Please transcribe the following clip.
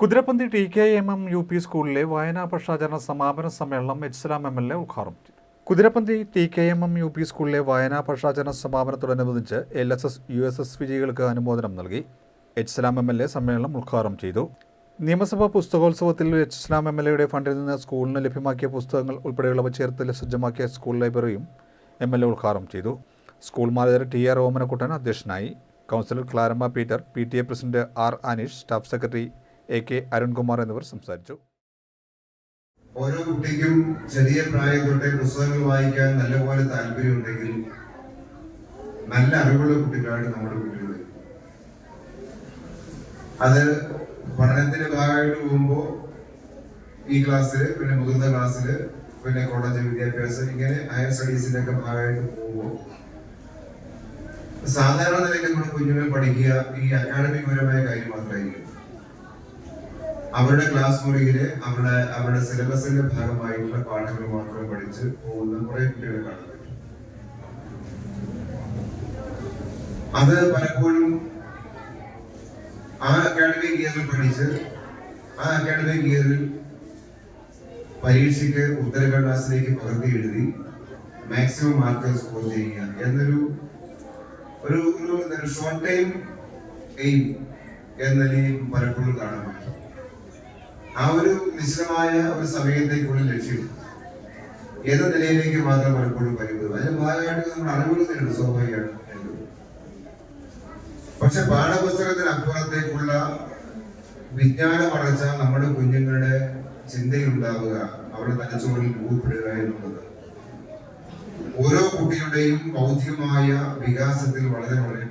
Kuthirappanthi T K M M U P സ്കൂളിലെ വായനാ പക്ഷാചരണ സമാപന സമ്മേളനം എച്ച്സലാം എം എൽ എ ഉദ്ഘാടനം ചെയ്തു. Kuthirappanthi T K M M U P സ്കൂളിലെ വായനാ പക്ഷാചരണ സമാപനത്തോടനുബന്ധിച്ച് L S S U S S വിജയികൾക്ക് അനുമോദനം നൽകി എച്ച്സലാം എം എൽ എ സമ്മേളനം ഉദ്ഘാടനം ചെയ്തു. നിയമസഭാ പുസ്തകോത്സവത്തിൽ എച്ച് സ്ലാം എം എൽ എയുടെ ഫണ്ടിൽ നിന്ന് സ്കൂളിന് ലഭ്യമാക്കിയ പുസ്തകങ്ങൾ ഉൾപ്പെടെയുള്ളവ ചേർത്ത് സജ്ജമാക്കിയ സ്കൂൾ ലൈബ്രറിയും എം എൽ എ ഉദ്ഘാടനം ചെയ്തു. School manager T R Omanakuttan അധ്യക്ഷനായി. Councillor Claramma Peter P T A president R Aneesh staff secretary A K Arunkumar എന്നിവർ സംസാരിച്ചു. ഓരോ കുട്ടിക്കും ചെറിയ പ്രായം തൊട്ടേ പുസ്തകങ്ങൾ വായിക്കാൻ നല്ലപോലെ താല്പര്യമുണ്ടെങ്കിൽ നല്ല അറിവുള്ള കുട്ടികളാണ് നമ്മുടെ കുട്ടികൾ അത് പഠനത്തിന്റെ ഭാഗമായിട്ട് പോകുമ്പോൾ ഈ ക്ലാസ്സിൽ പിന്നെ മുതിർന്ന ക്ലാസ്സിൽ പിന്നെ കോളേജ് വിദ്യാഭ്യാസം ഇങ്ങനെ ഹയർ സ്റ്റഡീസിന്റെ ഒക്കെ ഭാഗമായിട്ട് പോകുമ്പോൾ സാധാരണ നിലയ്ക്ക് നമ്മുടെ കുഞ്ഞുങ്ങൾ പഠിക്കുക ഈ അക്കാഡമിക് പരമായ കാര്യം മാത്രമായിരിക്കും. അവരുടെ ക്ലാസ് മുറിയിൽ അവരുടെ അവരുടെ സിലബസിന്റെ ഭാഗമായിട്ടുള്ള പാഠങ്ങൾ മാത്രം പഠിച്ച് പോകുന്ന കുറെ കുട്ടികളെ കാണാൻ അത് പലപ്പോഴും ആ അക്കാഡമിക് ഇയറിൽ പഠിച്ച് ആ അക്കാഡമിക് ഇയറിൽ പരീക്ഷയ്ക്ക് ഉത്തരകടലാസിലേക്ക് പകർത്തി എഴുതി മാക്സിമം മാർക്ക് സ്കോർ ചെയ്യുക എന്നൊരു ഒരു ഒരു ഷോർട്ട് ടൈം എയിം എന്ന നിലയിൽ പലപ്പോഴും കാണാൻ പറ്റും. ആ ഒരു നിശ്ചിതമായ ഒരു സമയത്തേക്കുള്ള ലക്ഷ്യം. ഏത് നിലയിലേക്ക് മാത്രം പലപ്പോഴും പരിമിതം. അതിന് ഭാഗമായിട്ട് നമ്മൾ അനുകൂലത്തിനുണ്ട് സ്വാഭാവികമാണ് പക്ഷെ പാഠപുസ്തകത്തിന് അപ്പുറത്തേക്കുള്ള വിജ്ഞാന വളർച്ച നമ്മുടെ കുഞ്ഞുങ്ങളുടെ ചിന്തയിലുണ്ടാവുക അവരുടെ തലച്ചോറിൽ രൂപപ്പെടുക എന്നുള്ളത്. ഓരോ കുട്ടിയുടെയും ബൗദ്ധികമായ വികാസത്തിൽ വളരെ വളരെ